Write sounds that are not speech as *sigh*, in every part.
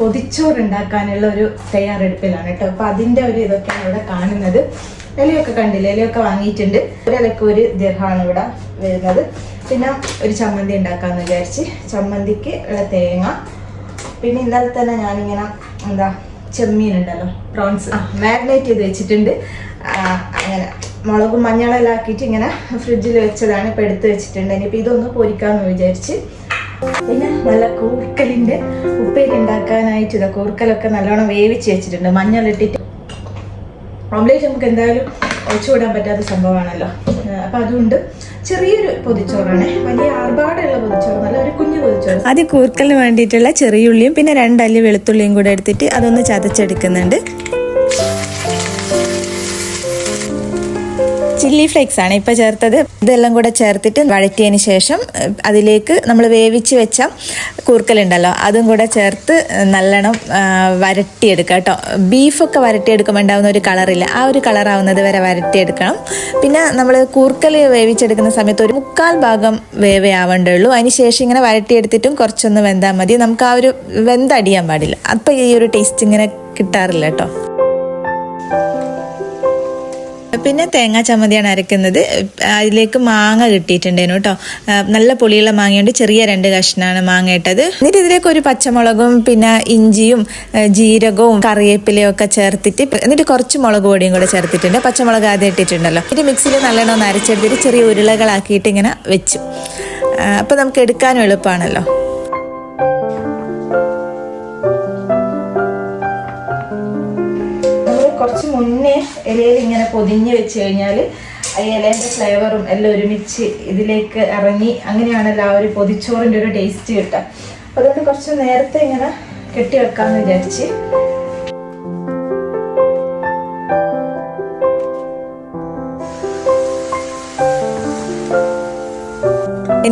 പൊതിച്ചോറ് ഉണ്ടാക്കാനുള്ള ഒരു തയ്യാറെടുപ്പിലാണ് കേട്ടോ. അപ്പൊ അതിന്റെ ഒരു ഇതൊക്കെയാണ് ഇവിടെ കാണുന്നത്. ഇലയൊക്കെ കണ്ടില്ല? ഇലയൊക്കെ വാങ്ങിയിട്ടുണ്ട്. ഒരിലക്ക് ഒരു ദീർഘമാണ് ഇവിടെ വരുന്നത്. പിന്നെ ഒരു ചമ്മന്തി ഉണ്ടാക്കാന്ന് വിചാരിച്ച്. ചമ്മന്തിക്ക് ഉള്ള തേങ്ങ. പിന്നെ ഇന്നലെ തന്നെ ഞാനിങ്ങനെ എന്താ ചെമ്മീൻ ഉണ്ടല്ലോ പ്രോൺസ് മാരിനേറ്റ് ചെയ്ത് വെച്ചിട്ടുണ്ട്. അങ്ങനെ മുളകും മഞ്ഞളെല്ലാം ആക്കിയിട്ട് ഇങ്ങനെ ഫ്രിഡ്ജിൽ വെച്ചതാണ്. ഇപ്പം എടുത്ത് വെച്ചിട്ടുണ്ട്. ഇനിയിപ്പോൾ ഇതൊന്ന് പൊരിക്കാമെന്ന് വിചാരിച്ച് പിന്നെ നല്ല കൂർക്കലിന്റെ ഉപ്പേരി ഉണ്ടാക്കാനായിട്ട് ഇതാ കൂർക്കലൊക്കെ നല്ലോണം വേവിച്ച് വെച്ചിട്ടുണ്ട്. മഞ്ഞളിട്ടിട്ട് ഓംലേറ്റ് നമുക്ക് എന്തായാലും ഒഴിച്ചുവിടാൻ പറ്റാത്ത സംഭവമാണല്ലോ. അപ്പം അതുകൊണ്ട് ചെറിയൊരു പൊതിച്ചോറാണ്. വലിയ ആർഭാടുള്ള പൊതിച്ചോറല്ല ഒരു കുഞ്ഞു പൊതിച്ചോറ്. ആദ്യം കൂർക്കലിന് വേണ്ടിയിട്ടുള്ള ചെറിയുള്ളിയും പിന്നെ രണ്ടല്ലി വെളുത്തുള്ളിയും കൂടെ എടുത്തിട്ട് അതൊന്ന് ചതച്ചെടുക്കുന്നുണ്ട്. ചില്ലി ഫ്ലേക്സ് ആണ് ഇപ്പോൾ ചേർത്തത്. ഇതെല്ലാം കൂടെ ചേർത്തിട്ട് വഴറ്റിയതിന് ശേഷം അതിലേക്ക് നമ്മൾ വേവിച്ച് വെച്ച കൂർക്കലുണ്ടല്ലോ അതും കൂടെ ചേർത്ത് നല്ലോണം വരട്ടിയെടുക്കുക കേട്ടോ. ബീഫൊക്കെ വരട്ടിയെടുക്കുമ്പോൾ ഉണ്ടാവുന്ന ഒരു കളറില്ല ആ ഒരു കളറാവുന്നത് വരെ വരട്ടിയെടുക്കണം. പിന്നെ നമ്മൾ കൂർക്കൽ വേവിച്ചെടുക്കുന്ന സമയത്ത് ഒരു മുക്കാൽ ഭാഗം വേവേ അതിന് ശേഷം ഇങ്ങനെ വരട്ടിയെടുത്തിട്ടും കുറച്ചൊന്ന് വെന്താൽ മതി. നമുക്ക് ആ ഒരു വെന്തടിയാൻ പാടില്ല. അപ്പം ഈ ഒരു ടേസ്റ്റ് ഇങ്ങനെ കിട്ടാറില്ല കേട്ടോ. പിന്നെ തേങ്ങാ ചമ്മന്തിയാണ് അരക്കുന്നത്. അതിലേക്ക് മാങ്ങ കിട്ടിയിട്ടുണ്ടേനു കേട്ടോ. നല്ല പുളിയുള്ള മാങ്ങയുണ്ട്. ചെറിയ രണ്ട് കഷ്ണമാണ് മാങ്ങ ഇട്ടത്. എന്നിട്ട് ഇതിലേക്ക് ഒരു പച്ചമുളകും പിന്നെ ഇഞ്ചിയും ജീരകവും കറിവേപ്പിലയും ഒക്കെ ചേർത്തിട്ട് എന്നിട്ട് കുറച്ച് മുളക് പൊടിയും കൂടെ ചേർത്തിട്ടുണ്ട്. പച്ചമുളക് ആദ്യം ഇട്ടിട്ടുണ്ടല്ലോ. എന്നിട്ട് മിക്സിയിൽ നല്ലോണം ഒന്ന് അരച്ചെടുത്തിട്ട് ചെറിയ ഉരുളകളാക്കിയിട്ട് ഇങ്ങനെ വെച്ചു. അപ്പോൾ നമുക്ക് എടുക്കാനും എളുപ്പമാണല്ലോ. മുന്നേ ഇലയിൽ ഇങ്ങനെ പൊതിഞ്ഞ് വെച്ച് കഴിഞ്ഞാൽ ഈ ഇലേന്റെ ഫ്ലേവറും എല്ലാം ഒരുമിച്ച് ഇതിലേക്ക് ഇറങ്ങി അങ്ങനെയാണല്ലോ ആ ഒരു പൊതിച്ചോറിന്റെ ഒരു ടേസ്റ്റ് കിട്ടുക. അതുകൊണ്ട് കുറച്ച് നേരത്തെ ഇങ്ങനെ കെട്ടി വെക്കാമെന്ന് വിചാരിച്ച്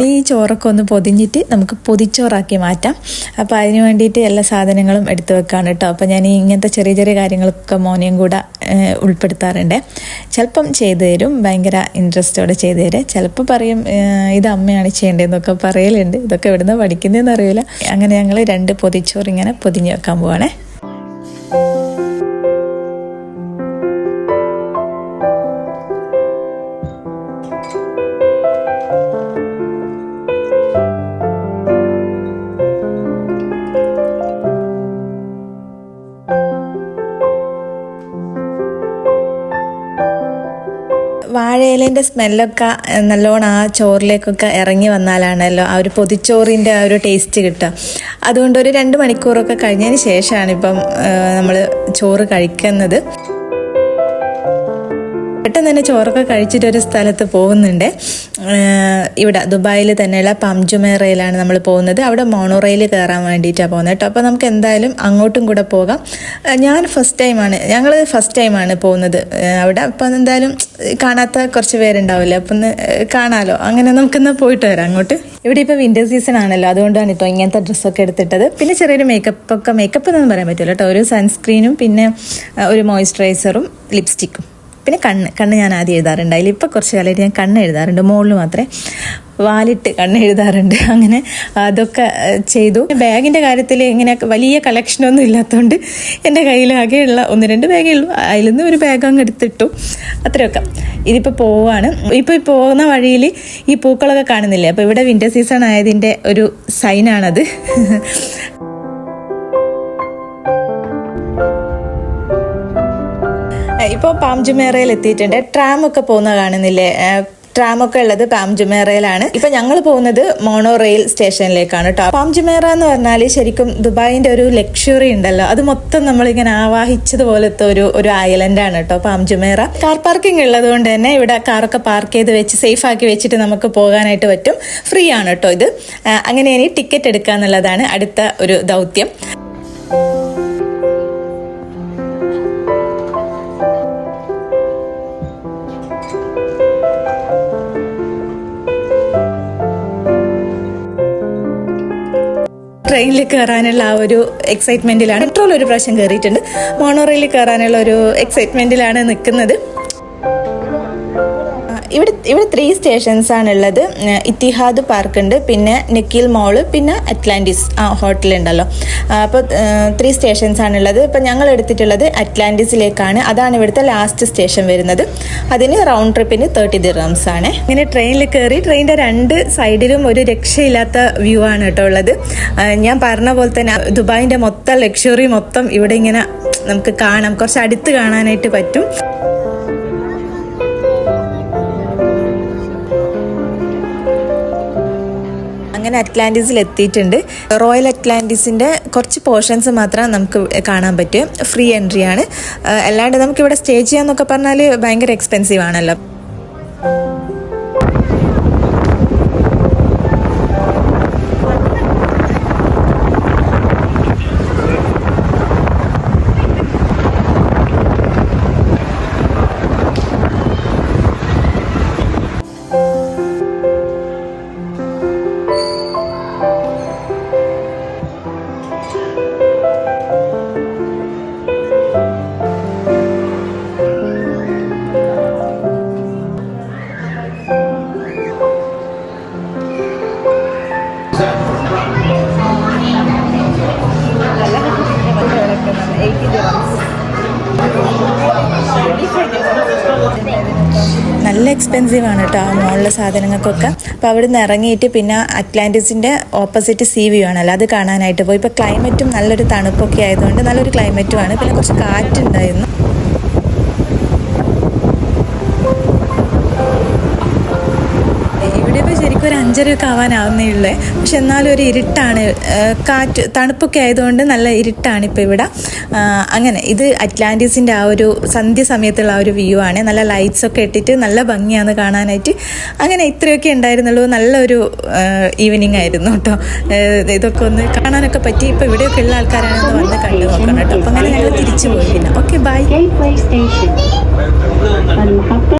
ഇനി ഈ ചോറൊക്കെ ഒന്ന് പൊതിഞ്ഞിട്ട് നമുക്ക് പൊതിച്ചോറാക്കി മാറ്റാം. അപ്പോൾ അതിന് വേണ്ടിയിട്ട് എല്ലാ സാധനങ്ങളും എടുത്തു വെക്കാണ് കേട്ടോ. അപ്പോൾ ഞാൻ ഇങ്ങനത്തെ ചെറിയ ചെറിയ കാര്യങ്ങളൊക്കെ മോനെയും കൂടെ ഉൾപ്പെടുത്താറുണ്ട്. ചിലപ്പം ചെയ്തു തരും. ഭയങ്കര ഇൻട്രസ്റ്റോടെ ചെയ്തു തരും. ചിലപ്പോൾ പറയും ഇത് അമ്മയാണ് ചെയ്യേണ്ടതെന്നൊക്കെ പറയലുണ്ട്. ഇതൊക്കെ എവിടുന്ന് പഠിക്കുന്നതെന്ന് അറിയില്ല അങ്ങനെ ഞങ്ങൾ രണ്ട് പൊതിച്ചോറ് ഇങ്ങനെ പൊതിഞ്ഞ് വെക്കാൻ പോവാണേ. വാഴയിലേന്റെ സ്മെല്ലൊക്കെ നല്ലോണം ആ ചോറിലേക്കൊക്കെ ഇറങ്ങി വന്നാലാണല്ലോ ആ ഒരു പൊതിച്ചോറിന്റെ ആ ഒരു ടേസ്റ്റ് കിട്ടുക. അതുകൊണ്ട് ഒരു രണ്ട് മണിക്കൂറൊക്കെ കഴിഞ്ഞതിന് ശേഷമാണ് ഇപ്പം നമ്മൾ ചോറ് കഴിക്കുന്നത്. പെട്ടെന്ന് തന്നെ ചോറൊക്കെ കഴിച്ചിട്ട് ഒരു സ്ഥലത്ത് പോകുന്നുണ്ട്. ഇവിടെ ദുബായിൽ തന്നെയുള്ള പംജുമേറയിലാണ് നമ്മൾ പോകുന്നത്. അവിടെ മോണോറയിൽ കയറാൻ വേണ്ടിയിട്ടാണ് പോകുന്നത് കേട്ടോ. അപ്പോൾ നമുക്ക് എന്തായാലും അങ്ങോട്ടും കൂടെ പോകാം. ഞാൻ ഫസ്റ്റ് ടൈമാണ് ഞങ്ങൾ ഫസ്റ്റ് ടൈമാണ് പോകുന്നത്. അവിടെ അപ്പോൾ എന്തായാലും കാണാത്ത കുറച്ച് പേരുണ്ടാവില്ലേ? അപ്പം ഒന്ന് കാണാമല്ലോ അങ്ങനെ നമുക്കിന്ന് പോയിട്ട് വരാം അങ്ങോട്ട്. ഇവിടെ ഇപ്പോൾ വിന്റർ സീസൺ ആണല്ലോ. അതുകൊണ്ടാണ് കേട്ടോ ഇങ്ങനത്തെ ഡ്രസ്സൊക്കെ എടുത്തിട്ടത്. പിന്നെ ചെറിയൊരു മേക്കപ്പ് ഒക്കെ മേക്കപ്പ് എന്നൊന്നും പറയാൻ പറ്റില്ല കേട്ടോ ഒരു സൺസ്ക്രീനും പിന്നെ ഒരു മോയ്സ്ചറൈസറും ലിപ്സ്റ്റിക്കും പിന്നെ കണ്ണ് കണ്ണ് ഞാൻ ആദ്യം എഴുതാറുണ്ട്. അതിൽ ഇപ്പോൾ കുറച്ച് കാലമായിട്ട് ഞാൻ കണ്ണ് എഴുതാറുണ്ട്. മുകളിൽ മാത്രമേ വാലിട്ട് കണ്ണ് എഴുതാറുണ്ട്. *laughs* അങ്ങനെ അതൊക്കെ ചെയ്തു. ബാഗിന്റെ കാര്യത്തിൽ ഇങ്ങനെ വലിയ കളക്ഷനൊന്നും ഇല്ലാത്തതുകൊണ്ട് എന്റെ കയ്യിലാകെയുള്ള ഒന്ന് രണ്ട് ബാഗേ ഉള്ളൂ. അതിൽ നിന്ന് ഒരു ബാഗ് അങ്ങ് എടുത്തിട്ടു. അത്രയൊക്കെ. ഇതിപ്പോൾ പോവാണ്. ഇപ്പോൾ ഈ പോകുന്ന വഴിയിൽ ഈ പൂക്കളൊക്കെ കാണുന്നില്ലേ? അപ്പോൾ ഇവിടെ വിന്റർ സീസൺ ആയതിന്റെ ഒരു സൈനാണത് *laughs* ഇപ്പോൾ പാംജുമേറയിൽ എത്തിയിട്ടുണ്ട് ട്രാം ഒക്കെ പോകുന്ന കാണുന്നില്ലേ? ട്രാം ഒക്കെ ഉള്ളത് പാംജുമേറയിലാണ് ഇപ്പൊ ഞങ്ങൾ പോകുന്നത് മോണോ റെയിൽ സ്റ്റേഷനിലേക്കാണ് കേട്ടോ പാംജുമേറ എന്ന് പറഞ്ഞാൽ ശരിക്കും ദുബായിന്റെ ഒരു ലക്ഷറി ഉണ്ടല്ലോ. അത് മൊത്തം നമ്മളിങ്ങനെ ആവാഹിച്ചതുപോലത്തെ ഒരു ഒരു ആണ് കേട്ടോ പാംജുമേറ കാർ പാർക്കിംഗ് ഉള്ളത് കൊണ്ട് തന്നെ ഇവിടെ കാറൊക്കെ പാർക്ക് ചെയ്ത് വെച്ച് സേഫ് ആക്കി വെച്ചിട്ട് നമുക്ക് പോകാനായിട്ട് പറ്റും. ഫ്രീ ആണ് കേട്ടോ ഇത്. അങ്ങനെ ഇനി ടിക്കറ്റ് എടുക്കുക എന്നുള്ളതാണ് അടുത്ത ഒരു ദൗത്യം. കയറാനുള്ള ആ ഒരു എക്സൈറ്റ്മെന്റിലാണ് മെട്രോയിൽ ഒരു പ്രാവശ്യം കയറിയിട്ടുണ്ട് മോണോ റെയിൽ കയറാനുള്ള ഒരു എക്സൈറ്റ്മെന്റിലാണ് നിൽക്കുന്നത് ഇവിടെ ഇവിടെ ത്രീ സ്റ്റേഷൻസ് ആണുള്ളത്. ഇത്തിഹാദ് പാർക്ക് ഉണ്ട് പിന്നെ നിക്കിൽ മോൾ പിന്നെ അറ്റ്ലാന്റിസ് ആ ഹോട്ടൽ ഉണ്ടല്ലോ. അപ്പോൾ ത്രീ സ്റ്റേഷൻസ് ആണുള്ളത്. ഇപ്പം ഞങ്ങൾ എടുത്തിട്ടുള്ളത് അറ്റ്ലാന്റിസിലേക്കാണ് അതാണ് ഇവിടുത്തെ ലാസ്റ്റ് സ്റ്റേഷൻ വരുന്നത്. അതിന് റൗണ്ട് ട്രിപ്പിന് തേർട്ടി ദിറംസ് ആണ്. ഇങ്ങനെ ട്രെയിനിൽ കയറി ട്രെയിനിന്റെ രണ്ട് സൈഡിലും ഒരു രക്ഷയില്ലാത്ത വ്യൂ ആണ് കേട്ടോ ഉള്ളത്. ഞാൻ പറഞ്ഞ പോലെ തന്നെ ദുബായിന്റെ മൊത്തം ലക്ഷറി മൊത്തം ഇവിടെ ഇങ്ങനെ നമുക്ക് കാണാം. കുറച്ച് അടുത്ത് കാണാനായിട്ട് പറ്റും. അങ്ങനെ അറ്റ്ലാന്റിസിൽ എത്തിയിട്ടുണ്ട്. റോയൽ അറ്റ്ലാന്റിസിന്റെ കുറച്ച് പോർഷൻസ് മാത്രം നമുക്ക് കാണാൻ പറ്റും. ഫ്രീ എൻട്രി ആണ്. അല്ലാണ്ട് നമുക്ക് ഇവിടെ സ്റ്റേ ചെയ്യാന്നൊക്കെ പറഞ്ഞാൽ ഭയങ്കര എക്സ്പെൻസീവ് ആണല്ലോ. നല്ല എക്സ്പെൻസീവ് ആണ് കേട്ടോ ആ മോളിലെ സാധനങ്ങൾക്കൊക്കെ. അപ്പോൾ അവിടെ നിന്ന് ഇറങ്ങിയിട്ട് പിന്നെ അറ്റ്ലാന്റിസിന്റെ ഓപ്പോസിറ്റ് സീ വ്യൂ ആണല്ലോ. അത് കാണാനായിട്ട് പോയി. ഇപ്പോൾ ക്ലൈമറ്റും നല്ലൊരു തണുപ്പൊക്കെ ആയതുകൊണ്ട് നല്ലൊരു ക്ലൈമറ്റുമാണ് പിന്നെ കുറച്ച് കാറ്റുണ്ടായിരുന്നു. ഇപ്പോൾ ഒരു അഞ്ചരയൊക്കെ ആവാനാവുന്നേ ഉള്ളേ. പക്ഷെ എന്നാലും ഒരു ഇരുട്ടാണ് കാറ്റ് തണുപ്പൊക്കെ ആയതുകൊണ്ട് നല്ല ഇരുട്ടാണ് ഇപ്പോൾ ഇവിടെ അങ്ങനെ ഇത് അറ്റ്ലാന്റിസിന്റെ ആ ഒരു സന്ധ്യ സമയത്തുള്ള ആ ഒരു വ്യൂ ആണ്. നല്ല ലൈറ്റ്സ് ഒക്കെ ഇട്ടിട്ട് നല്ല ഭംഗിയാണ് കാണാനായിട്ട് അങ്ങനെ ഇത്രയൊക്കെ ഉണ്ടായിരുന്നുള്ളൂ. നല്ലൊരു ഈവനിങ് ആയിരുന്നു കേട്ടോ. ഇതൊക്കെ ഒന്ന് കാണാനൊക്കെ പറ്റി. ഇപ്പോൾ ഇവിടെയൊക്കെ ഉള്ള ആൾക്കാരാണെന്ന് വന്ന് കണ്ടു നോക്കണം കേട്ടോ. അപ്പം അങ്ങനെ ഞങ്ങൾ തിരിച്ചു പോയി പിന്നെ. Okay bye.